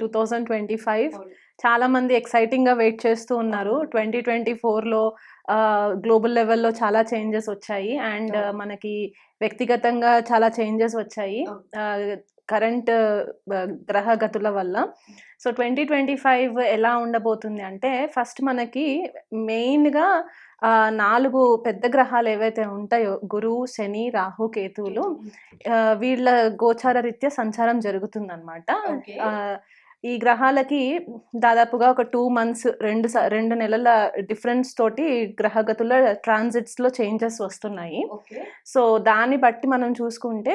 Two thousand twenty five. అవును. చాలా మంది ఎక్సైటింగ్గా వెయిట్ చేస్తూ ఉన్నారు. ట్వంటీ ట్వంటీ ఫోర్లో గ్లోబల్ లెవెల్లో చాలా చేంజెస్ వచ్చాయి. అండ్. మనకి వ్యక్తిగతంగా చాలా చేంజెస్ వచ్చాయి కరెంట్ గ్రహ గతుల వల్ల. సో ట్వంటీ ట్వంటీ ఫైవ్ ఎలా ఉండబోతుంది అంటే ఫస్ట్ మనకి మెయిన్గా ఆ, నాలుగు పెద్ద గ్రహాలు ఏవైతే ఉంటాయో గురువు శని రాహు కేతువులు వీళ్ళ గోచార రీత్యా సంచారం జరుగుతుందన్నమాట. ఈ గ్రహాలకి దాదాపుగా ఒక టూ మంత్స్ రెండు స- రెండు నెలల డిఫరెన్స్ తోటి గ్రహగతుల ట్రాన్సిట్స్లో చేంజెస్ వస్తున్నాయి. సో దాన్ని బట్టి మనం చూసుకుంటే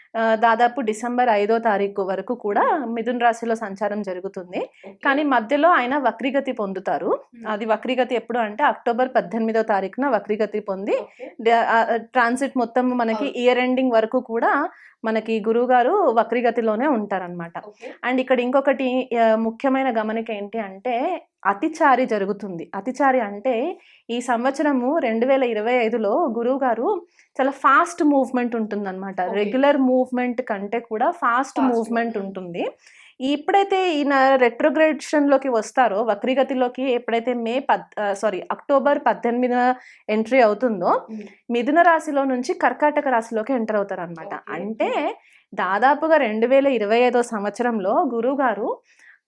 దాదాపు డిసెంబర్ ఐదో తారీఖు వరకు కూడా మిథున్ రాశిలో సంచారం జరుగుతుంది. కానీ మధ్యలో ఆయన వక్రీగతి పొందుతారు. అది వక్రీగతి ఎప్పుడు అంటే అక్టోబర్ పద్దెనిమిదో తారీఖున వక్రీగతి పొంది ట్రాన్సిట్ మొత్తం మనకి. ఇయర్ ఎండింగ్ వరకు కూడా మనకి గురువు గారు వక్రీగతిలోనే ఉంటారనమాట అండ్ ఇక్కడ ఇంకొకటి ముఖ్యమైన గమనిక ఏంటి అంటే అతిచారి జరుగుతుంది. అతిచారి అంటే ఈ సంవత్సరము రెండు వేల ఇరవై ఐదులో గురువు గారు చాలా ఫాస్ట్ మూవ్మెంట్ ఉంటుందన్నమాట. రెగ్యులర్ మూవ్మెంట్ కంటే కూడా ఫాస్ట్ మూవ్మెంట్. ఉంటుంది. ఎప్పుడైతే ఈయన retrogression లోకి వస్తారో వక్రీగతిలోకి ఎప్పుడైతే మే పద్ సారీ అక్టోబర్ పద్దెనిమిదిన ఎంట్రీ అవుతుందో. మిథున రాశిలో నుంచి కర్కాటక రాశిలోకి ఎంటర్ అవుతారు అనమాట. అంటే దాదాపుగా రెండు వేల ఇరవై ఐదో సంవత్సరంలో గురువు గారు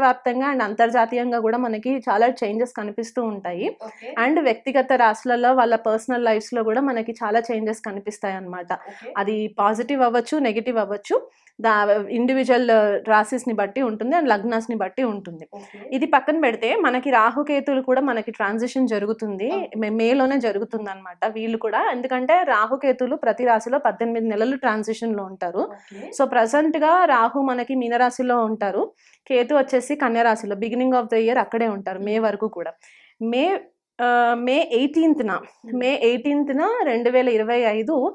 దేశవ్యాప్తంగా అండ్ అంతర్జాతీయంగా కూడా మనకి చాలా చేంజెస్ కనిపిస్తూ ఉంటాయి. అండ్ వ్యక్తిగత రాశులలో వాళ్ళ పర్సనల్ లైఫ్స్లో కూడా మనకి చాలా చేంజెస్ కనిపిస్తాయి అన్నమాట ఓకే. అది పాజిటివ్ అవ్వచ్చు నెగిటివ్ అవ్వచ్చు. దా ఇండివిజువల్ రాశిస్ని బట్టి ఉంటుంది అండ్ లగ్నాస్ని బట్టి ఉంటుంది. ఇది పక్కన పెడితే మనకి రాహుకేతులు కూడా మనకి ట్రాన్సిషన్ జరుగుతుంది. మే- మేలోనే జరుగుతుంది అనమాట వీళ్ళు కూడా. ఎందుకంటే రాహుకేతులు ప్రతి రాశిలో పద్దెనిమిది నెలలు ట్రాన్సిషన్లో ఉంటారు. సో ప్రజెంట్గా రాహు మనకి మీనరాశిలో ఉంటారు. కేతు వచ్చేసి కన్యా రాశిలో బిగినింగ్ ఆఫ్ ద ఇయర్ అక్కడే ఉంటారు మే వరకు కూడా. మే మే ఎయిటీన్త్న మే ఎయిటీన్త్న రెండు వేల ఇరవై ఐదు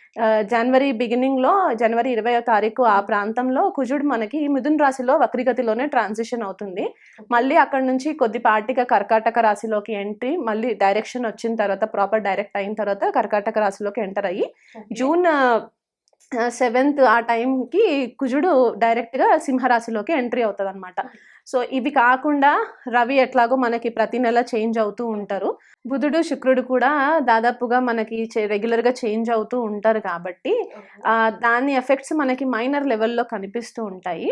జనవరి బిగినింగ్లో జనవరి ఇరవై తారీఖు ఆ ప్రాంతంలో కుజుడు మనకి మిథున్ రాశిలో వక్రిగతిలోనే ట్రాన్సిషన్ అవుతుంది. మళ్ళీ అక్కడ నుంచి కొద్దిపాటిగా కర్కాటక రాశిలోకి ఎంట్రీ మళ్ళీ డైరెక్షన్ వచ్చిన తర్వాత ప్రాపర్ డైరెక్ట్ అయిన తర్వాత కర్కాటక రాశిలోకి ఎంటర్ అయ్యి. జూన్ సెవెంత్ ఆ టైంకి కుజుడు డైరెక్ట్గా సింహరాశిలోకి ఎంట్రీ అవుతుంది అనమాట సో ఇవి కాకుండా రవి ఎట్లాగో మనకి ప్రతి నెల చేంజ్ అవుతూ ఉంటారు. బుధుడు శుక్రుడు కూడా దాదాపుగా మనకి చే- regular గా చేంజ్ అవుతూ ఉంటారు కాబట్టి దాని ఎఫెక్ట్స్ మనకి మైనర్ లెవెల్లో కనిపిస్తూ ఉంటాయి.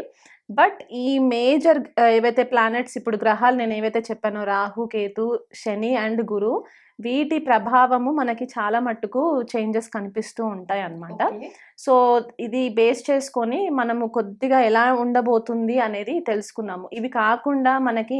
బట్ ఈ మేజర్ ఏవైతే ప్లానెట్స్ ఇప్పుడు గ్రహాలు నేను ఏవైతే చెప్పానో రాహు కేతు శని అండ్ గురు వీటి ప్రభావము మనకి చాలా మట్టుకు చేంజెస్ కనిపిస్తూ ఉంటాయి అన్నమాట. సో ఇది బేస్ చేసుకొని మనము కొద్దిగా ఎలా ఉండబోతుంది అనేది తెలుసుకున్నాము ఇవి కాకుండా మనకి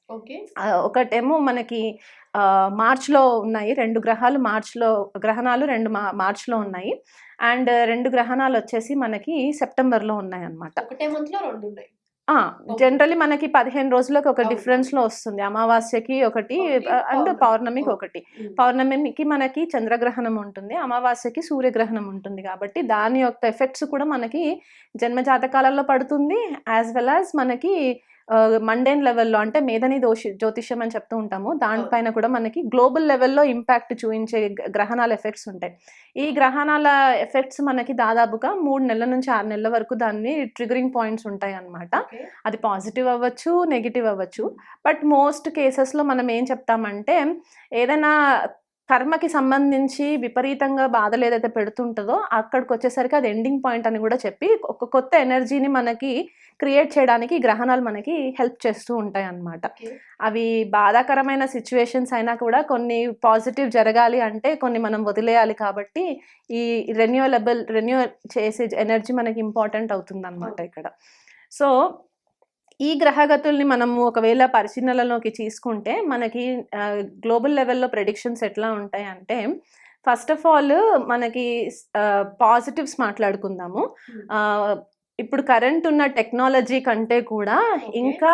ఒకటేమో మనకి మార్చ్లో ఉన్నాయి. రెండు గ్రహాలు మార్చ్లో గ్రహణాలు రెండు మా మార్చ్లో ఉన్నాయి. అండ్ రెండు గ్రహణాలు వచ్చేసి మనకి సెప్టెంబర్లో ఉన్నాయి అన్నమాట ఒకటే మంత్లో రెండు ఉన్నాయి. జనరల్లీ మనకి పదిహేను రోజులకు ఒక. డిఫరెన్స్లో వస్తుంది. అమావాస్యకి ఒకటి అండ్ పౌర్ణమి. పౌర్ణమికి. ఒకటి. పౌర్ణమికి మనకి చంద్రగ్రహణం ఉంటుంది. అమావాస్యకి సూర్యగ్రహణం ఉంటుంది కాబట్టి దాని యొక్క ఎఫెక్ట్స్ కూడా మనకి జన్మ జాతకాలలో పడుతుంది యాజ్ వెల్ యాజ్ మనకి మండేన్ లెవెల్లో అంటే మేధని దోషి జ్యోతిష్యం అని చెప్తూ ఉంటాము. దానిపైన కూడా మనకి గ్లోబల్ లెవెల్లో ఇంపాక్ట్ చూపించే గ్రహణాల ఎఫెక్ట్స్ ఉంటాయి. ఈ గ్రహణాల ఎఫెక్ట్స్ మనకి దాదాపుగా మూడు నెలల నుంచి ఆరు నెలల వరకు దాన్ని ట్రిగరింగ్ పాయింట్స్ ఉంటాయి Okay. అది పాజిటివ్ అవ్వచ్చు నెగిటివ్ అవ్వచ్చు. బట్ మోస్ట్ కేసెస్లో మనం ఏం చెప్తామంటే ఏదైనా కర్మకి సంబంధించి విపరీతంగా బాధలు ఏదైతే పెడుతుంటుందో అక్కడికి వచ్చేసరికి అది ఎండింగ్ పాయింట్ అని కూడా చెప్పి ఒక కొత్త ఎనర్జీని మనకి క్రియేట్ చేయడానికి గ్రహణాలు మనకి హెల్ప్ చేస్తూ ఉంటాయి అన్నమాట. అవి బాధాకరమైన సిచ్యువేషన్స్ అయినా కూడా కొన్ని పాజిటివ్ జరగాలి అంటే కొన్ని మనం వదిలేయాలి కాబట్టి ఈ రెన్యూవలబుల్ రెన్యూ చేసే ఎనర్జీ మనకి ఇంపార్టెంట్ అవుతుంది అనమాట ఇక్కడ. సో ఈ గ్రహగతుల్ని మనము ఒకవేళ పరిశీలనలోకి తీసుకుంటే మనకి గ్లోబల్ లెవెల్లో ప్రెడిక్షన్స్ ఎట్లా ఉంటాయి అంటే ఫస్ట్ ఆఫ్ ఆల్ మనకి పాజిటివ్స్ మాట్లాడుకుందాము. ఇప్పుడు కరెంట్ ఉన్న టెక్నాలజీ కంటే కూడా. ఇంకా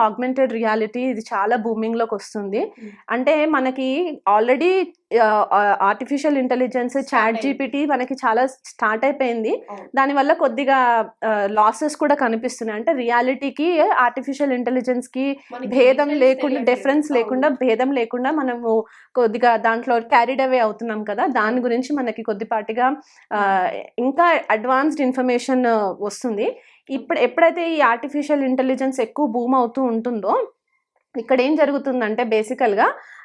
ఆగ్మెంటెడ్ రియాలిటీ ఇది చాలా బూమింగ్లోకి వస్తుంది Hmm. అంటే మనకి already artificial intelligence chat. GPT మనకి చాలా స్టార్ట్ అయిపోయింది. దానివల్ల కొద్దిగా లాసెస్ కూడా కనిపిస్తున్నాయి అంటే రియాలిటీకి ఆర్టిఫిషియల్ ఇంటెలిజెన్స్కి మనకి భేదం లేకుండా. డిఫరెన్స్ లేకుండా. భేదం లేకుండా మనము కొద్దిగా దాంట్లో క్యారీడ్ అవే అవుతున్నాం కదా దాని గురించి మనకి కొద్దిపాటిగా ఆ, ఇంకా అడ్వాన్స్డ్ ఇన్ఫర్మేషన్ వస్తుంది ఇప్పుడు ఎప్పుడైతే ఈ ఆర్టిఫిషియల్ ఇంటెలిజెన్స్ ఎక్కువ బూమ్ అవుతూ ఉంటుందో ఇక్కడ ఏం జరుగుతుందంటే బేసికల్గా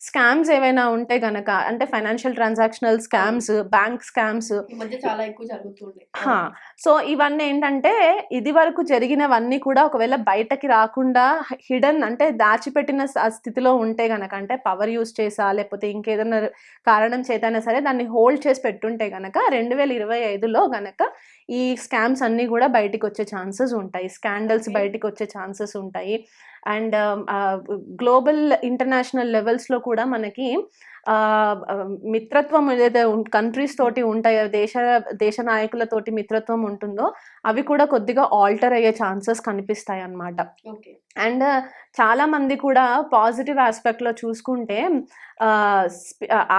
స్కామ్స్ ఏవైనా ఉంటే గనక అంటే financial transactional scams bank scams చాలా ఎక్కువ జరుగుతుంది హా. సో ఇవన్నీ ఏంటంటే ఇది వరకు జరిగినవన్నీ కూడా ఒకవేళ బయటకి రాకుండా హిడెన్ అంటే దాచిపెట్టిన స్థితిలో ఉంటే గనక అంటే పవర్ యూస్ చేసా లేకపోతే ఇంకేదైనా కారణం చేతైనా సరే దాన్ని హోల్డ్ చేసి పెట్టుంటే గనక రెండు వేల ఇరవై ఐదులో గనక ఈ స్కామ్స్ అన్నీ కూడా బయటికి వచ్చే ఛాన్సెస్ ఉంటాయి స్కాండల్స్. బయటికి వచ్చే ఛాన్సెస్ ఉంటాయి అండ్ గ్లోబల్ ఇంటర్నేషనల్ లెవెల్స్లో కూడా మనకి మిత్రత్వం ఏదైతే కంట్రీస్ తోటి ఉంటాయో దేశ దేశ నాయకులతోటి మిత్రత్వం ఉంటుందో అవి కూడా కొద్దిగా ఆల్టర్ అయ్యే ఛాన్సెస్ కనిపిస్తాయి అన్నమాట అండ్ చాలా మంది కూడా పాజిటివ్ ఆస్పెక్ట్లో చూసుకుంటే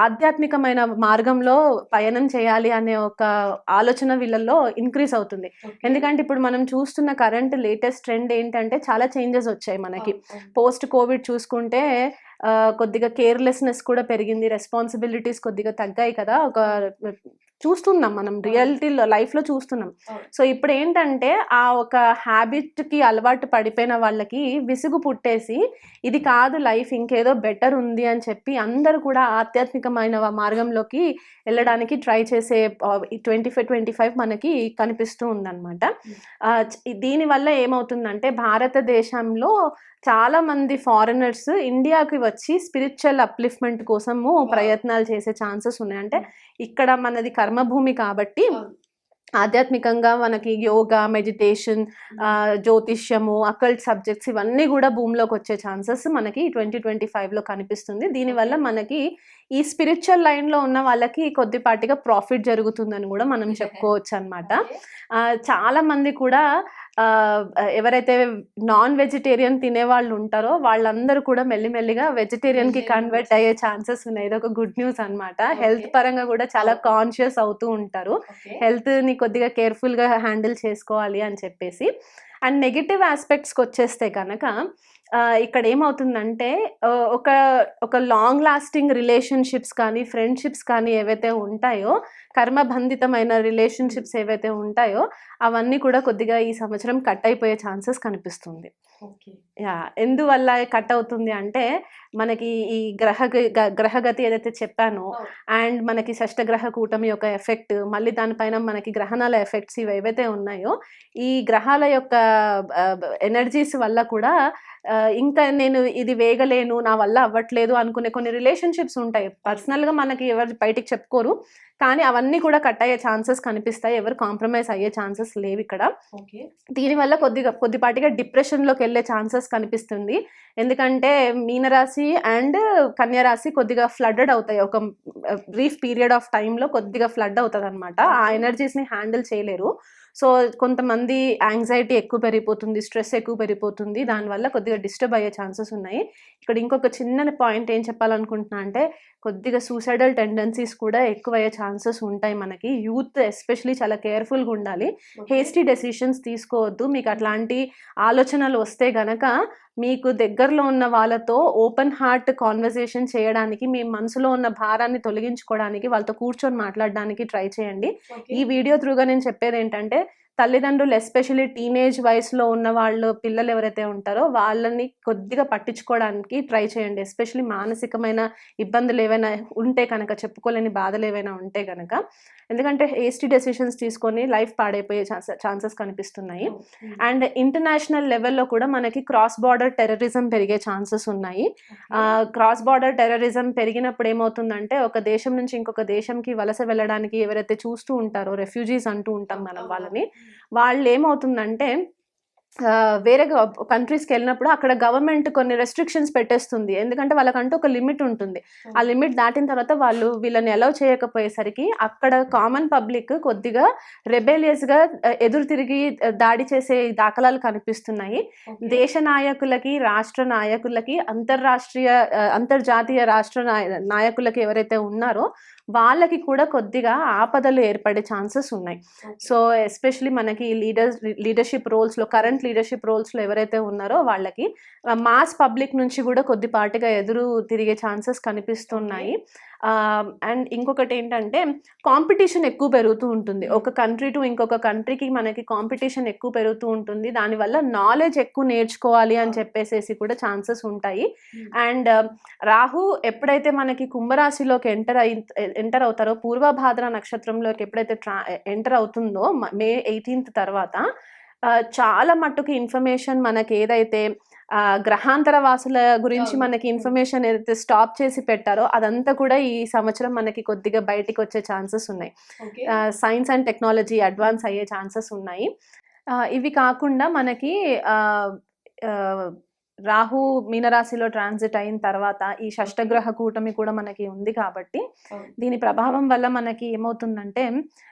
ఆధ్యాత్మికమైన మార్గంలో పయనం చేయాలి అనే ఒక ఆలోచన వీళ్ళల్లో ఇంక్రీజ్ అవుతుంది. ఎందుకంటే ఇప్పుడు మనం చూస్తున్న కరెంట్ లేటెస్ట్ ట్రెండ్ ఏంటంటే చాలా చేంజెస్ వచ్చాయి మనకి. పోస్ట్ కోవిడ్ చూసుకుంటే కొద్దిగా కేర్లెస్నెస్ కూడా పెరిగింది. రెస్పాన్సిబిలిటీస్ కొద్దిగా తగ్గాయి కదా. ఒక చూస్తున్నాం మనం రియాలిటీలో లైఫ్లో చూస్తున్నాం. సో ఇప్పుడు ఏంటంటే ఆ ఒక హ్యాబిట్కి అలవాటు పడిపోయిన వాళ్ళకి విసుగు పుట్టేసి ఇది కాదు లైఫ్ ఇంకేదో బెటర్ ఉంది అని చెప్పి అందరూ కూడా ఆధ్యాత్మికమైన మార్గంలోకి వెళ్ళడానికి ట్రై చేసే ట్వంటీ ఫైవ్ ట్వంటీ ఫైవ్ మనకి కనిపిస్తూ ఉందన్నమాట. దీనివల్ల ఏమవుతుందంటే భారతదేశంలో చాలా మంది ఫారినర్స్ ఇండియాకి వచ్చి స్పిరిచువల్ అప్లిఫ్ట్మెంట్ కోసము ప్రయత్నాలు చేసే ఛాన్సెస్ ఉన్నాయి. అంటే ఇక్కడ మనది కర్మభూమి కాబట్టి. ఆధ్యాత్మికంగా మనకి యోగా మెడిటేషన్ జ్యోతిష్యము అకల్ట్ సబ్జెక్ట్స్ ఇవన్నీ కూడా భూమిలోకి వచ్చే ఛాన్సెస్ మనకి ట్వంటీ ట్వంటీ ఫైవ్లో కనిపిస్తుంది దీనివల్ల మనకి ఈ స్పిరిచువల్ లైన్లో ఉన్న వాళ్ళకి కొద్దిపాటిగా ప్రాఫిట్ జరుగుతుందని కూడా మనం చెప్పుకోవచ్చు అనమాట చాలా మంది కూడా ఎవరైతే నాన్ వెజిటేరియన్ తినే వాళ్ళు ఉంటారో వాళ్ళందరూ కూడా మెల్లిమెల్లిగా వెజిటేరియన్కి కన్వర్ట్ అయ్యే ఛాన్సెస్ ఉన్నాయి. ఇది ఒక గుడ్ న్యూస్ అన్నమాట హెల్త్. పరంగా కూడా చాలా. కాన్షియస్ అవుతూ ఉంటారు. హెల్త్ని కొద్దిగా కేర్ఫుల్గా హ్యాండిల్ చేసుకోవాలి అని చెప్పేసి. అండ్ నెగిటివ్ ఆస్పెక్ట్స్కి వచ్చేస్తే కనుక ఇక్కడ ఏమవుతుందంటే ఒక ఒక లాంగ్ లాస్టింగ్ రిలేషన్షిప్స్ కానీ ఫ్రెండ్షిప్స్ కానీ ఏవైతే ఉంటాయో కర్మబంధితమైన రిలేషన్షిప్స్ ఏవైతే ఉంటాయో అవన్నీ కూడా కొద్దిగా ఈ సంవత్సరం కట్ అయిపోయే ఛాన్సెస్ కనిపిస్తుంది యా ఎందువల్ల కట్ అవుతుంది అంటే మనకి ఈ గ్రహ గ- గ్రహగతి ఏదైతే చెప్పానో. అండ్ మనకి షష్టగ్రహ కూటమి యొక్క ఎఫెక్ట్ మళ్ళీ దానిపైన మనకి గ్రహణాల ఎఫెక్ట్స్ ఇవి ఏవైతే ఉన్నాయో ఈ గ్రహాల యొక్క ఎనర్జీస్ వల్ల కూడా ఇంకా నేను ఇది వేగలేను నా వల్ల అవ్వట్లేదు అనుకునే కొన్ని రిలేషన్షిప్స్ ఉంటాయి. పర్సనల్గా మనకి ఎవరు బయటికి చెప్పుకోరు. కానీ అవన్నీ కూడా కట్ అయ్యే ఛాన్సెస్ కనిపిస్తాయి. ఎవరు కాంప్రమైజ్ అయ్యే ఛాన్సెస్ లేవు ఇక్కడ. ఓకే. దీనివల్ల కొద్దిగా కొద్దిపాటిగా డిప్రెషన్లోకి వెళ్ళే ఛాన్సెస్ కనిపిస్తుంది. ఎందుకంటే మీనరాశి అండ్ కన్యరాశి కొద్దిగా ఫ్లడ్డెడ్ అవుతాయి. ఒక బ్రీఫ్ పీరియడ్ ఆఫ్ టైంలో కొద్దిగా ఫ్లడ్ అవుతుంది అనమాట ఆ ఎనర్జీస్ని హ్యాండిల్ చేయలేరు. సో కొంతమంది యాంగ్జైటీ ఎక్కువ పెరిగిపోతుంది స్ట్రెస్ ఎక్కువ పెరిగిపోతుంది దానివల్ల కొద్దిగా డిస్టర్బ్ అయ్యే ఛాన్సెస్ ఉన్నాయి. ఇక్కడ ఇంకొక చిన్న పాయింట్ ఏం చెప్పాలనుకుంటున్నా అంటే కొద్దిగా సూసైడల్ టెండెన్సీస్ కూడా ఎక్కువ అయ్యే ఛాన్సెస్ ఉంటాయి మనకి. యూత్ ఎస్పెషలీ చాలా కేర్ఫుల్గా ఉండాలి. హేస్టీ డెసిషన్స్ తీసుకోవద్దు. మీకు అట్లాంటి ఆలోచనలు వస్తే గనక మీకు దగ్గరలో ఉన్న వాళ్ళతో ఓపెన్ హార్ట్ కాన్వర్సేషన్ చేయడానికి మీ మనసులో ఉన్న భారాన్ని తొలగించుకోవడానికి వాళ్ళతో కూర్చొని మాట్లాడడానికి ట్రై చేయండి. ఈ వీడియో త్రూగా నేను చెప్పేది ఏంటంటే తల్లిదండ్రులు ఎస్పెషల్లీ టీనేజ్ వయసులో ఉన్న వాళ్ళు పిల్లలు ఎవరైతే ఉంటారో వాళ్ళని కొద్దిగా పట్టించుకోవడానికి ట్రై చేయండి. ఎస్పెషల్లీ మానసికమైన ఇబ్బందులు ఏవైనా ఉంటే కనుక చెప్పుకోలేని బాధలు ఏవైనా ఉంటే కనుక. ఎందుకంటే ఏస్టీ డెసిషన్స్ తీసుకొని లైఫ్ పాడైపోయే ఛాన్సెస్ కనిపిస్తున్నాయి. అండ్ ఇంటర్నేషనల్ లెవెల్లో కూడా మనకి క్రాస్ బార్డర్ టెర్రరిజం పెరిగే ఛాన్సెస్ ఉన్నాయి. క్రాస్ బార్డర్ టెర్రరిజం పెరిగినప్పుడు ఏమవుతుందంటే ఒక దేశం నుంచి ఇంకొక దేశంకి వలస వెళ్ళడానికి ఎవరైతే చూస్తూ ఉంటారో రెఫ్యూజీస్ అంటూ ఉంటాం మనం వాళ్ళని వాళ్ళు ఏమవుతుందంటే వేరే కంట్రీస్కి వెళ్ళినప్పుడు అక్కడ గవర్నమెంట్ కొన్ని రెస్ట్రిక్షన్స్ పెట్టేస్తుంది. ఎందుకంటే వాళ్ళకంటూ ఒక లిమిట్ ఉంటుంది. ఆ లిమిట్ దాటిన తర్వాత వాళ్ళు వీళ్ళని అలౌ చేయకపోయేసరికి అక్కడ కామన్ పబ్లిక్ కొద్దిగా రెబేలియస్గా ఎదురు తిరిగి దాడి చేసే దాఖలాలు కనిపిస్తున్నాయి. దేశ నాయకులకి రాష్ట్ర నాయకులకి అంతర్రాష్ట్రీయ అంతర్జాతీయ రాష్ట్ర నాయ- నాయకులకి ఎవరైతే ఉన్నారో వాళ్ళకి కూడా కొద్దిగా ఆపదలు ఏర్పడే ఛాన్సెస్ ఉన్నాయి. సో ఎస్పెషలీ మనకి లీడర్స్ లీడర్షిప్ రోల్స్లో కరెంట్ లీడర్షిప్ రోల్స్లో ఎవరైతే ఉన్నారో వాళ్ళకి మాస్ పబ్లిక్ నుంచి కూడా కొద్దిపాటిగా ఎదురు తిరిగే ఛాన్సెస్ కనిపిస్తున్నాయి. అండ్ ఇంకొకటి ఏంటంటే కాంపిటీషన్ ఎక్కువ పెరుగుతూ ఉంటుంది. ఒక కంట్రీ టు ఇంకొక కంట్రీకి మనకి కాంపిటీషన్ ఎక్కువ పెరుగుతూ ఉంటుంది. దానివల్ల నాలెడ్జ్ ఎక్కువ నేర్చుకోవాలి అని చెప్పేసేసి కూడా ఛాన్సెస్ ఉంటాయి. అండ్ రాహు ఎప్పుడైతే మనకి కుంభరాశిలోకి ఎంటర్ అయి ఎంటర్ అవుతారో పూర్వభాద్ర నక్షత్రంలోకి ఎప్పుడైతే ట్రా ఎంటర్ అవుతుందో మ- ఎయిటీన్త్ తర్వాత చాలా మట్టుకు ఇన్ఫర్మేషన్ మనకి ఏదైతే గ్రహాంతర వాసుల గురించి. మనకి ఇన్ఫర్మేషన్ ఏదైతే స్టాప్ చేసి పెట్టారో అదంతా కూడా ఈ సంవత్సరం మనకి కొద్దిగా బయటికి వచ్చే ఛాన్సెస్ ఉన్నాయి. సైన్స్ అండ్ టెక్నాలజీ అడ్వాన్స్ అయ్యే ఛాన్సెస్ ఉన్నాయి. ఇవి కాకుండా మనకి రాహు మీనరాశిలో ట్రాన్సిట్ అయిన తర్వాత ఈ షష్టగ్రహ కూటమి కూడా మనకి ఉంది కాబట్టి. దీని ప్రభావం వల్ల మనకి ఏమవుతుందంటే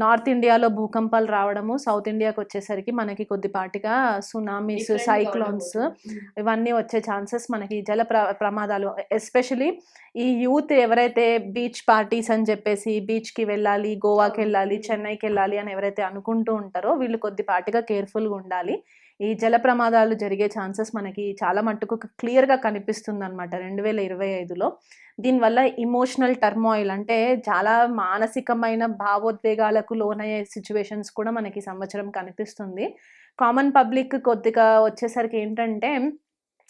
నార్త్ ఇండియాలో భూకంపాలు రావడము సౌత్ ఇండియాకి వచ్చేసరికి మనకి కొద్దిపాటిగా సునామీస్ సైక్లోన్స్. ఉమ్. ఇవన్నీ వచ్చే ఛాన్సెస్ మనకి జల ప్ర ప్రమాదాలు ఎస్పెషలీ ఈ యూత్ ఎవరైతే బీచ్ పార్టీస్ అని చెప్పేసి బీచ్కి వెళ్ళాలి గోవాకి. వెళ్ళాలి చెన్నైకి వెళ్ళాలి అని ఎవరైతే అనుకుంటూ ఉంటారో వీళ్ళు కొద్దిపాటిగా కేర్ఫుల్గా ఉండాలి ఈ జల ప్రమాదాలు జరిగే ఛాన్సెస్ మనకి చాలా మట్టుకు క్లియర్గా కనిపిస్తుంది అనమాట రెండు వేల ఇరవై ఐదులో. దీనివల్ల ఇమోషనల్ టర్మాయిల్ అంటే చాలా మానసికమైన భావోద్వేగాలకు లోనయ్యే సిచ్యువేషన్స్ కూడా మనకి సంవత్సరం కనిపిస్తుంది. కామన్ పబ్లిక్ కొద్దిగా వచ్చేసరికి ఏంటంటే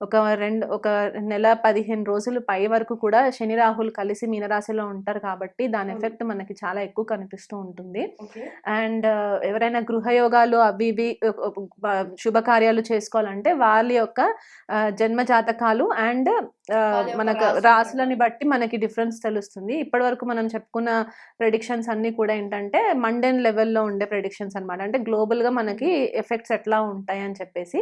ఒక రెండు ఒక నెల పదిహేను రోజులు పై వరకు కూడా శని రాహులు కలిసి మీనరాశిలో ఉంటారు కాబట్టి దాని. ఎఫెక్ట్ మనకి చాలా ఎక్కువ కనిపిస్తూ ఉంటుంది అండ్ ఎవరైనా గృహయోగాలు అవి ఇవి శుభకార్యాలు చేసుకోవాలంటే వాళ్ళ యొక్క జన్మ జాతకాలు అండ్ మనకు రాసులని బట్టి మనకి డిఫరెన్స్ తెలుస్తుంది. ఇప్పటి వరకు మనం చెప్పుకున్న ప్రెడిక్షన్స్ అన్నీ కూడా ఏంటంటే మండెన్ లెవెల్లో ఉండే ప్రెడిక్షన్స్ అనమాట అంటే గ్లోబల్గా మనకి ఎఫెక్ట్స్ ఎట్లా ఉంటాయి అని చెప్పేసి.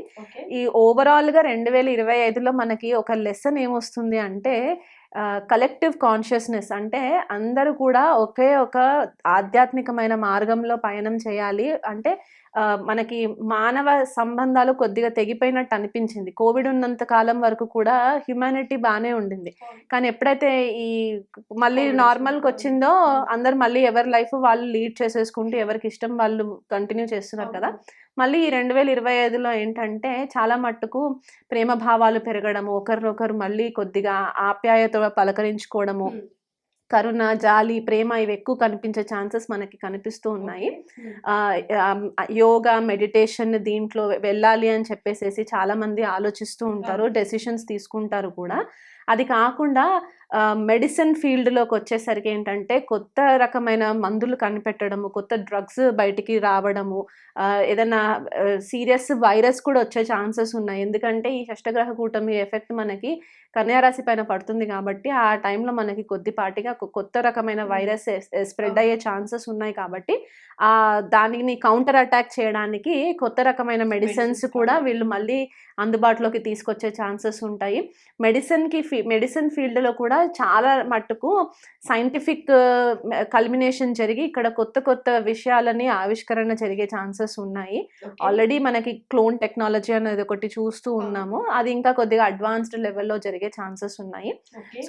ఈ ఓవరాల్గా రెండు వేల ఇరవై ఐదులో మనకి ఒక లెసన్ ఏమొస్తుంది అంటే కలెక్టివ్ కాన్షియస్నెస్ అంటే అందరూ కూడా ఒకే ఒక ఆధ్యాత్మికమైన మార్గంలో పయనం చేయాలి. అంటే మనకి మానవ సంబంధాలు కొద్దిగా తెగిపోయినట్టు అనిపించింది. కోవిడ్ ఉన్నంత కాలం వరకు కూడా హ్యుమానిటీ బాగానే ఉండింది. కానీ ఎప్పుడైతే ఈ మళ్ళీ నార్మల్కి వచ్చింది. వచ్చిందో అందరు మళ్ళీ ఎవరి లైఫ్ వాళ్ళు లీడ్ చేసేసుకుంటూ ఎవరికి ఇష్టం వాళ్ళు కంటిన్యూ చేస్తున్నారు కదా మళ్ళీ ఈ రెండు వేల ఇరవై ఐదులో ఏంటంటే చాలా మట్టుకు ప్రేమ భావాలు పెరగడము ఒకరినొకరు మళ్ళీ కొద్దిగా ఆప్యాయత పలకరించుకోవడము. కరుణ జాలి ప్రేమ ఇవి ఎక్కువ కనిపించే ఛాన్సెస్ మనకి కనిపిస్తూ ఉన్నాయి యోగా మెడిటేషన్ దీంట్లో వెళ్ళాలి అని చెప్పేసేసి చాలా మంది ఆలోచిస్తూ ఉంటారు. డెసిషన్స్ తీసుకుంటారు కూడా అది కాకుండా మెడిసిన్ ఫీల్డ్లోకి వచ్చేసరికి ఏంటంటే కొత్త రకమైన మందులు కనిపెట్టడము కొత్త డ్రగ్స్ బయటికి రావడము ఏదైనా సీరియస్ వైరస్ కూడా వచ్చే ఛాన్సెస్ ఉన్నాయి. ఎందుకంటే ఈ షష్టగ్రహ కూటమి ఎఫెక్ట్ మనకి కన్యారాశి పైన పడుతుంది కాబట్టి ఆ టైంలో మనకి కొద్దిపాటిగా కొత్త రకమైన వైరస్ స్ప్రెడ్ అయ్యే ఛాన్సెస్ ఉన్నాయి కాబట్టి దానిని కౌంటర్ అటాక్ చేయడానికి కొత్త రకమైన మెడిసిన్స్ కూడా. వీళ్ళు మళ్ళీ అందుబాటులోకి తీసుకొచ్చే ఛాన్సెస్ ఉంటాయి మెడిసిన్కి ఫీ మెడిసిన్ ఫీల్డ్లో కూడా చాలా మట్టుకు సైంటిఫిక్ కల్మినేషన్ జరిగి ఇక్కడ కొత్త కొత్త విషయాలని ఆవిష్కరణ జరిగే ఛాన్సెస్ ఉన్నాయి. ఆల్రెడీ మనకి క్లోన్ టెక్నాలజీ అనేది ఒకటి చూస్తూ ఉన్నాము అది ఇంకా కొద్దిగా అడ్వాన్స్డ్ లెవెల్లో జరిగే ఛాన్సెస్ ఉన్నాయి.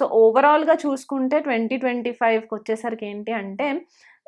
సో ఓవరాల్గా చూసుకుంటే ట్వంటీ ట్వంటీ ఫైవ్కి వచ్చేసరికి ఏంటి అంటే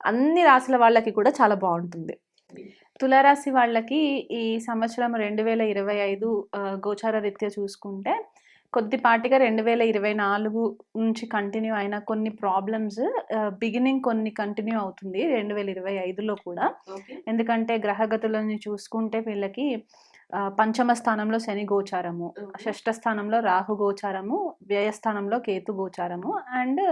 అన్ని రాసుల వాళ్ళకి కూడా చాలా బాగుంటుంది. తులారాశి వాళ్ళకి ఈ సంవత్సరం రెండు వేల ఇరవై ఐదు గోచార రీత్యా చూసుకుంటే కొద్దిపాటిగా రెండు వేల ఇరవై నాలుగు నుంచి కంటిన్యూ అయిన కొన్ని ప్రాబ్లమ్స్ బిగినింగ్ కొన్ని కంటిన్యూ అవుతుంది రెండు వేల ఇరవై ఐదులో కూడా. ఎందుకంటే గ్రహగతులని చూసుకుంటే వీళ్ళకి పంచమ స్థానంలో శని గోచారము. షష్ఠ స్థానంలో రాహు గోచారము వ్యయస్థానంలో కేతు గోచారము అండ్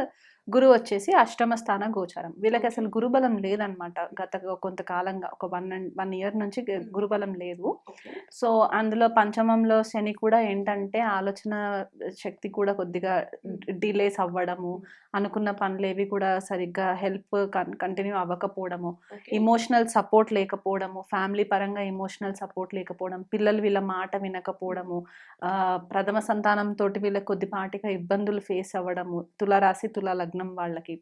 గురు వచ్చేసి అష్టమ స్థాన గోచారం. వీళ్ళకి అసలు గురుబలం లేదనమాట గత కొంతకాలంగా ఒక వన్ అండ్ వన్ ఇయర్ నుంచి. గురుబలం లేదు. సో అందులో పంచమంలో శని కూడా ఏంటంటే ఆలోచన శక్తి కూడా కొద్దిగా డిలేస్ అవ్వడము అనుకున్న పనులు ఏవి కూడా సరిగ్గా హెల్ప్ కంటిన్యూ అవ్వకపోవడము ఇమోషనల్ సపోర్ట్ లేకపోవడము ఫ్యామిలీ పరంగా ఇమోషనల్ సపోర్ట్ లేకపోవడం పిల్లలు వీళ్ళ మాట వినకపోవడము ప్రథమ సంతానం తోటి వీళ్ళకి కొద్దిపాటిగా ఇబ్బందులు ఫేస్ అవ్వడము తులారాశి తులా లగ్నం వాళ్ళకి.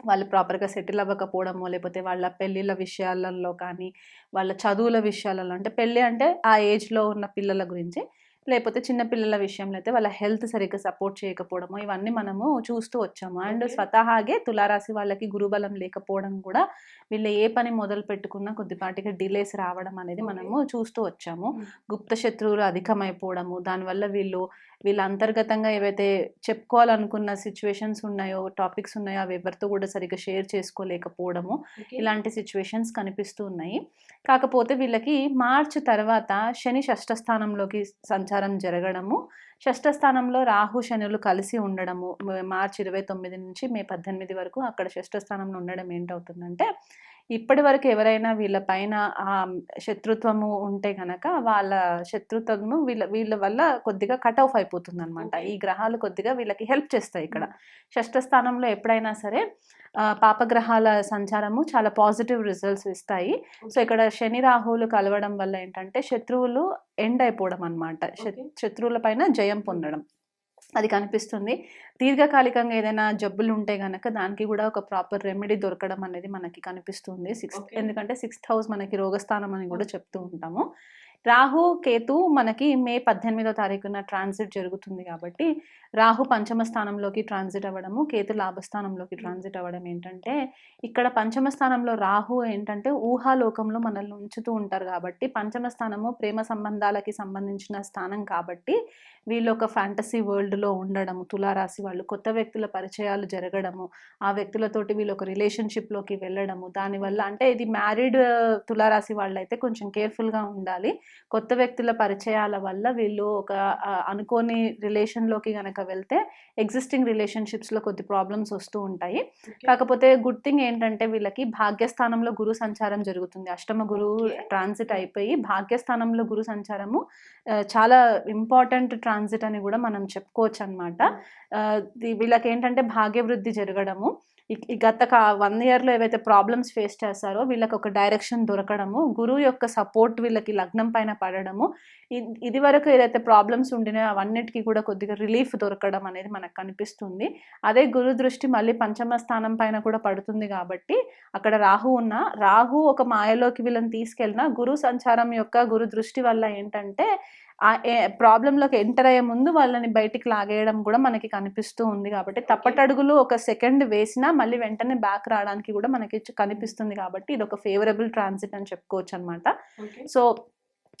వాళ్ళు ప్రాపర్గా సెటిల్ అవ్వకపోవడము లేకపోతే వాళ్ళ పెళ్ళిళ్ళ విషయాలలో కానీ వాళ్ళ చదువుల విషయాలలో అంటే పెళ్ళి అంటే ఆ ఏజ్లో ఉన్న పిల్లల గురించి లేకపోతే చిన్న పిల్లల విషయంలో అయితే వాళ్ళ హెల్త్ సరిగ్గా సపోర్ట్ చేయకపోవడము ఇవన్నీ మనము చూస్తూ వచ్చాము అండ్. స్వతహాగే తులారాశి వాళ్ళకి గురుబలం లేకపోవడం కూడా వీళ్ళు ఏ పని మొదలు పెట్టుకున్నా కొద్దిపాటిగా డిలేస్ రావడం అనేది. మనము చూస్తూ వచ్చాము. గుప్త శత్రువులు అధికమైపోవడము దానివల్ల వీళ్ళు వీళ్ళ అంతర్గతంగా ఏవైతే చెప్పుకోవాలనుకున్న సిచ్యువేషన్స్ ఉన్నాయో టాపిక్స్ ఉన్నాయో అవి ఎవరితో కూడా సరిగ్గా షేర్ చేసుకోలేకపోవడము ఇలాంటి సిచ్యువేషన్స్ కనిపిస్తూ ఉన్నాయి. కాకపోతే వీళ్ళకి మార్చ్ తర్వాత శని షష్ఠ స్థానంలోకి సంచారం జరగడము షష్ఠ స్థానంలో రాహు శనులు కలిసి ఉండడము మార్చ్ ఇరవై తొమ్మిది నుంచి మే పద్దెనిమిది వరకు అక్కడ షష్ఠ స్థానంలో ఉండడం ఏంటవుతుందంటే ఇప్పటి వరకు ఎవరైనా వీళ్ళ పైన ఆ శత్రుత్వము ఉంటే గనక వాళ్ళ శత్రుత్వము వీళ్ళ వీళ్ళ వల్ల కొద్దిగా కట్ ఆఫ్ అయిపోతుంది అనమాట. ఈ గ్రహాలు కొద్దిగా వీళ్ళకి హెల్ప్ చేస్తాయి ఇక్కడ. షష్ఠ స్థానంలో ఎప్పుడైనా సరే పాపగ్రహాల సంచారము చాలా పాజిటివ్ రిజల్ట్స్ ఇస్తాయి. సో ఇక్కడ శని రాహువులు కలవడం వల్ల ఏంటంటే శత్రువులు ఎండ్ అయిపోవడం అనమాట. శత్రువుల పైన జయం పొందడం. అది కనిపిస్తుంది. దీర్ఘకాలికంగా ఏదైనా జబ్బులు ఉంటే గనక దానికి కూడా ఒక ప్రాపర్ రెమెడీ దొరకడం అనేది మనకి కనిపిస్తుంది. సిక్స్త్. ఎందుకంటే సిక్స్త్ హౌస్ మనకి రోగస్థానం అని కూడా చెప్తూ ఉంటాము. రాహు కేతు మనకి మే పద్దెనిమిదో తారీఖున ట్రాన్సిట్ జరుగుతుంది కాబట్టి రాహు పంచమ స్థానంలోకి ట్రాన్సిట్ అవ్వడము కేతు లాభస్థానంలోకి ట్రాన్సిట్ అవ్వడం ఏంటంటే ఇక్కడ పంచమ స్థానంలో రాహు ఏంటంటే ఊహాలోకంలో మనల్ని ఉంచుతూ ఉంటారు కాబట్టి పంచమ స్థానము ప్రేమ సంబంధాలకి సంబంధించిన స్థానం కాబట్టి వీళ్ళు ఒక ఫ్యాంటసీ వరల్డ్లో ఉండడము తులారాశి వాళ్ళు కొత్త వ్యక్తుల పరిచయాలు జరగడము ఆ వ్యక్తులతోటి వీళ్ళు ఒక రిలేషన్షిప్లోకి వెళ్ళడము దానివల్ల అంటే ఇది మ్యారీడ్ తులారాశి వాళ్ళైతే కొంచెం కేర్ఫుల్గా ఉండాలి. కొత్త వ్యక్తుల పరిచయాల వల్ల వీళ్ళు ఒక అనుకోని రిలేషన్లోకి గనక వెళ్తే ఎగ్జిస్టింగ్ రిలేషన్షిప్స్లో కొద్ది ప్రాబ్లమ్స్ వస్తూ ఉంటాయి. కాకపోతే గుడ్ థింగ్ ఏంటంటే వీళ్ళకి భాగ్యస్థానంలో గురు సంచారం జరుగుతుంది. అష్టమ గురువు. ట్రాన్సిట్ అయిపోయి భాగ్యస్థానంలో గురు సంచారము చాలా ఇంపార్టెంట్ ట్రాన్సిట్ అని కూడా మనం చెప్పుకోవచ్చు అనమాట వీళ్ళకి ఏంటంటే భాగ్యవృద్ధి జరగడము ఈ- గత వన్ ఇయర్లో ఏవైతే ప్రాబ్లమ్స్ ఫేస్ చేస్తారో వీళ్ళకి ఒక డైరెక్షన్ దొరకడము గురువు యొక్క సపోర్ట్ వీళ్ళకి లగ్నం పైన పడడము ఇది వరకు ఏదైతే ప్రాబ్లమ్స్ ఉండినాయో అవన్నిటికీ కూడా కొద్దిగా రిలీఫ్ దొరకడం అనేది మనకు కనిపిస్తుంది. అదే గురు దృష్టి మళ్ళీ పంచమ స్థానం పైన కూడా పడుతుంది కాబట్టి అక్కడ రాహు ఉన్న రాహు ఒక మాయలోకి వీళ్ళని తీసుకెళ్ళిన గురు సంచారం యొక్క గురు దృష్టి వల్ల ఏంటంటే ప్రాబ్లంలోకి ఎంటర్ అయ్యే ముందు వాళ్ళని బయటికి లాగేయడం కూడా మనకి కనిపిస్తూ ఉంది కాబట్టి తప్పటడుగులు ఒక సెకండ్ వేసినా మళ్ళీ వెంటనే బ్యాక్ రావడానికి కూడా మనకి కనిపిస్తుంది కాబట్టి ఇది ఒక ఫేవరబుల్ ట్రాన్సిట్ అని చెప్పుకోవచ్చు అనమాట సో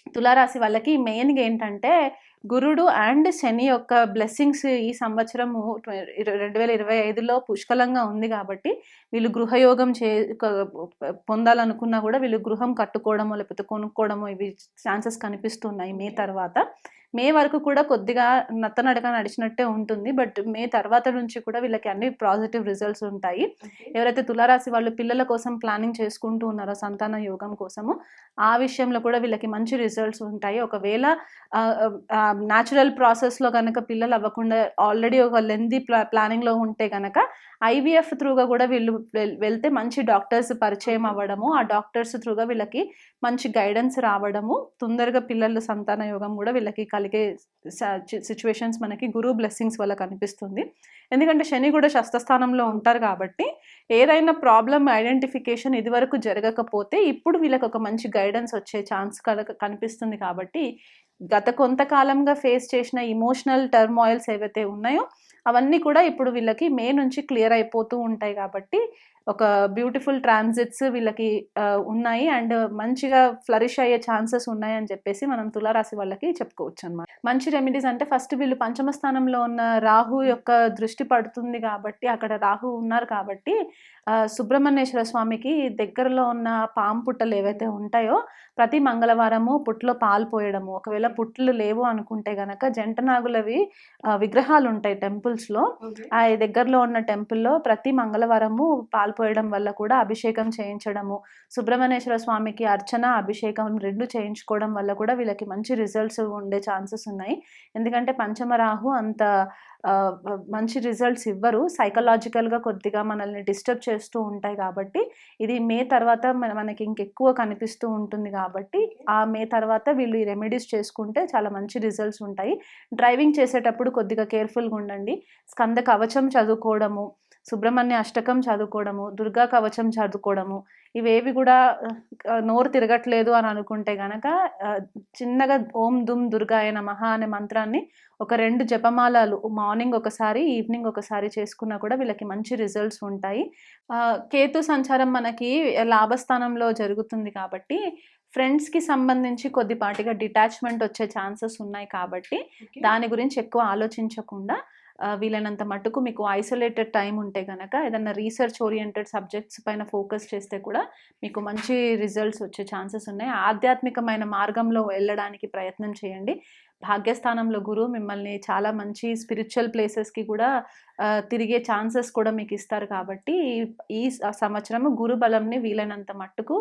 తులారాశి వాళ్ళకి మెయిన్గా ఏంటంటే గురుడు అండ్ శని యొక్క బ్లెస్సింగ్స్ ఈ సంవత్సరము రెండు వేల ఇరవై ఐదులో పుష్కలంగా ఉంది కాబట్టి వీళ్ళు గృహయోగం చే పొందాలనుకున్నా కూడా వీళ్ళు గృహం కట్టుకోవడమో లేకపోతే కొనుక్కోవడమో ఇవి ఛాన్సెస్ కనిపిస్తున్నాయి మే తర్వాత. మే వరకు కూడా కొద్దిగా నత్తనడక నడిచినట్టే ఉంటుంది. బట్ మే తర్వాత నుంచి కూడా వీళ్ళకి అన్ని పాజిటివ్ రిజల్ట్స్ ఉంటాయి. ఎవరైతే తులారాశి వాళ్ళు పిల్లల కోసం ప్లానింగ్ చేసుకుంటూ ఉన్నారో సంతాన యోగం కోసము ఆ విషయంలో కూడా వీళ్ళకి మంచి రిజల్ట్స్ ఉంటాయి. ఒకవేళ న్యాచురల్ ప్రాసెస్లో కనుక పిల్లలు అవ్వకుండా ఆల్రెడీ ఒక లెంది ప్లా ప్లానింగ్లో ఉంటే కనుక ఐవీఎఫ్ త్రూగా కూడా వీళ్ళు వెళ్తే మంచి డాక్టర్స్ పరిచయం అవ్వడము ఆ డాక్టర్స్ త్రూగా వీళ్ళకి మంచి గైడెన్స్ రావడము తొందరగా పిల్లలు సంతాన యోగం కూడా వీళ్ళకి కలిగే సిచ్యువేషన్స్ మనకి గురువు బ్లెస్సింగ్స్ వల్ల కనిపిస్తుంది. ఎందుకంటే శని కూడా శస్త్రస్థానంలో ఉంటారు కాబట్టి ఏదైనా ప్రాబ్లం ఐడెంటిఫికేషన్ ఇదివరకు జరగకపోతే ఇప్పుడు వీళ్ళకి ఒక మంచి గైడెన్స్ వచ్చే ఛాన్స్ కనిపిస్తుంది కాబట్టి గత కొంతకాలంగా ఫేస్ చేసిన ఇమోషనల్ టర్మాయిల్స్ ఏవైతే ఉన్నాయో అవన్నీ కూడా ఇప్పుడు వీళ్ళకి మే నుంచి క్లియర్ అయిపోతూ ఉంటాయి కాబట్టి ఒక బ్యూటిఫుల్ ట్రాన్సిట్స్ వీళ్ళకి ఉన్నాయి. అండ్ మంచిగా ఫ్లరిష్ అయ్యే ఛాన్సెస్ ఉన్నాయి అని చెప్పేసి మనం తులారాశి వాళ్ళకి చెప్పుకోవచ్చు అనమాట మంచి రెమెడీస్ అంటే ఫస్ట్ వీళ్ళు పంచమ స్థానంలో ఉన్న రాహు యొక్క దృష్టి పడుతుంది కాబట్టి అక్కడ రాహు ఉన్నారు కాబట్టి సుబ్రహ్మణ్యేశ్వర స్వామికి దగ్గరలో ఉన్న పాము పుట్టలు ఏవైతే ఉంటాయో ప్రతి మంగళవారము పుట్టలో పాలు పోయడము. ఒకవేళ పుట్టలు లేవు అనుకుంటే గనక జంట నాగులవి విగ్రహాలు ఉంటాయి టెంపుల్స్లో ఆ దగ్గరలో ఉన్న టెంపుల్లో ప్రతి మంగళవారము పాలు పోయడం వల్ల కూడా అభిషేకం చేయించడము. సుబ్రహ్మణ్యేశ్వర స్వామికి అర్చన అభిషేకం రెండు చేయించుకోవడం వల్ల కూడా వీళ్ళకి మంచి రిజల్ట్స్ ఉండే ఛాన్సెస్ ఉన్నాయి. ఎందుకంటే పంచమ రాహు అంత మంచి రిజల్ట్స్ ఇవ్వరు. సైకలాజికల్గా కొద్దిగా మనల్ని డిస్టర్బ్ చేస్తూ ఉంటాయి కాబట్టి ఇది మే తర్వాత మన- మనకి ఇంకెక్కువ కనిపిస్తూ ఉంటుంది కాబట్టి ఆ మే తర్వాత వీళ్ళు ఈ రెమెడీస్ చేసుకుంటే చాలా మంచి రిజల్ట్స్ ఉంటాయి. డ్రైవింగ్ చేసేటప్పుడు కొద్దిగా కేర్ఫుల్గా ఉండండి. స్కంద కవచం చదువుకోవడము సుబ్రహ్మణ్య అష్టకం చదువుకోవడము దుర్గా కవచం చదువుకోవడము ఇవేవి కూడా నోరు తిరగట్లేదు అని అనుకుంటే గనక చిన్నగా ఓం దుమ్ దుర్గాయ నమః అనే మంత్రాన్ని ఒక రెండు జపమాలలు మార్నింగ్ ఒకసారి ఈవినింగ్ ఒకసారి చేసుకున్నా కూడా వీళ్ళకి మంచి రిజల్ట్స్ ఉంటాయి కేతు సంచారం మనకి లాభస్థానంలో జరుగుతుంది కాబట్టి ఫ్రెండ్స్కి సంబంధించి కొద్దిపాటిగా డిటాచ్మెంట్ వచ్చే ఛాన్సెస్ ఉన్నాయి కాబట్టి. దాని గురించి ఎక్కువ ఆలోచించకుండా వీలైనంత మటుకు మీకు ఐసోలేటెడ్ టైం ఉంటే కనుక ఏదైనా రీసెర్చ్ ఓరియంటెడ్ సబ్జెక్ట్స్ పైన ఫోకస్ చేస్తే కూడా మీకు మంచి రిజల్ట్స్ వచ్చే ఛాన్సెస్ ఉన్నాయి. ఆధ్యాత్మికమైన మార్గంలో వెళ్ళడానికి ప్రయత్నం చేయండి. భాగ్యస్థానంలో గురువు మిమ్మల్ని చాలా మంచి స్పిరిచువల్ ప్లేసెస్కి కూడా తిరిగే ఛాన్సెస్ కూడా మీకు ఇస్తారు కాబట్టి ఈ- ఈ స- సంవత్సరం గురు బలంని వీలైనంత మట్టుకు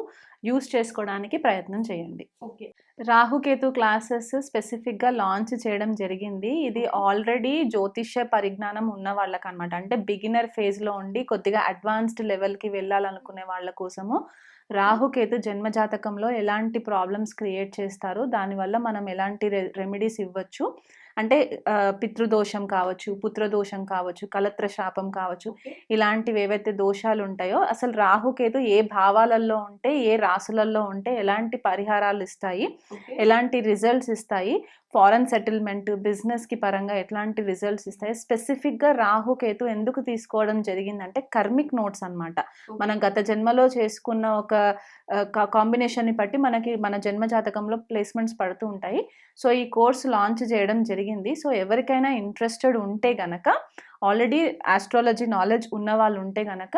యూస్ చేసుకోవడానికి ప్రయత్నం చేయండి. ఓకే. రాహుకేతు క్లాసెస్ స్పెసిఫిక్గా లాంచ్ చేయడం జరిగింది. ఇది ఆల్రెడీ జ్యోతిష్య పరిజ్ఞానం ఉన్న వాళ్ళకి అనమాట అంటే బిగినర్ ఫేజ్లో ఉండి కొద్దిగా అడ్వాన్స్డ్ లెవెల్కి వెళ్ళాలనుకునే వాళ్ళ కోసము రాహుకేతు జన్మజాతకంలో ఎలాంటి ప్రాబ్లమ్స్ క్రియేట్ చేస్తారు దానివల్ల మనం ఎలాంటి రె రెమెడీస్ ఇవ్వచ్చు. అంటే పితృదోషం కావచ్చు పుత్రదోషం కావచ్చు కలత్ర శాపం కావచ్చు ఇలాంటివి ఏవైతే దోషాలు ఉంటాయో అసలు రాహుకేతు ఏ భావాలలో ఉంటే ఏ రాసులలో ఉంటే ఎలాంటి పరిహారాలు ఇస్తాయి ఎలాంటి రిజల్ట్స్ ఇస్తాయి ఫారెన్ సెటిల్మెంట్ బిజినెస్కి పరంగా ఎట్లాంటి రిజల్ట్స్ ఇస్తాయి స్పెసిఫిక్గా రాహుకేతు ఎందుకు తీసుకోవడం జరిగిందంటే కర్మిక్ నోట్స్ అన్నమాట. మనం గత జన్మలో చేసుకున్న ఒక కాంబినేషన్ని బట్టి మనకి మన జన్మ జాతకంలో ప్లేస్మెంట్స్ పడుతూ ఉంటాయి. సో ఈ కోర్స్ లాంచ్ చేయడం జరిగింది. సో ఎవరికైనా ఇంట్రెస్టెడ్ ఉంటే గనక ఆల్రెడీ ఆస్ట్రాలజీ నాలెడ్జ్ ఉన్న వాళ్ళు ఉంటే గనక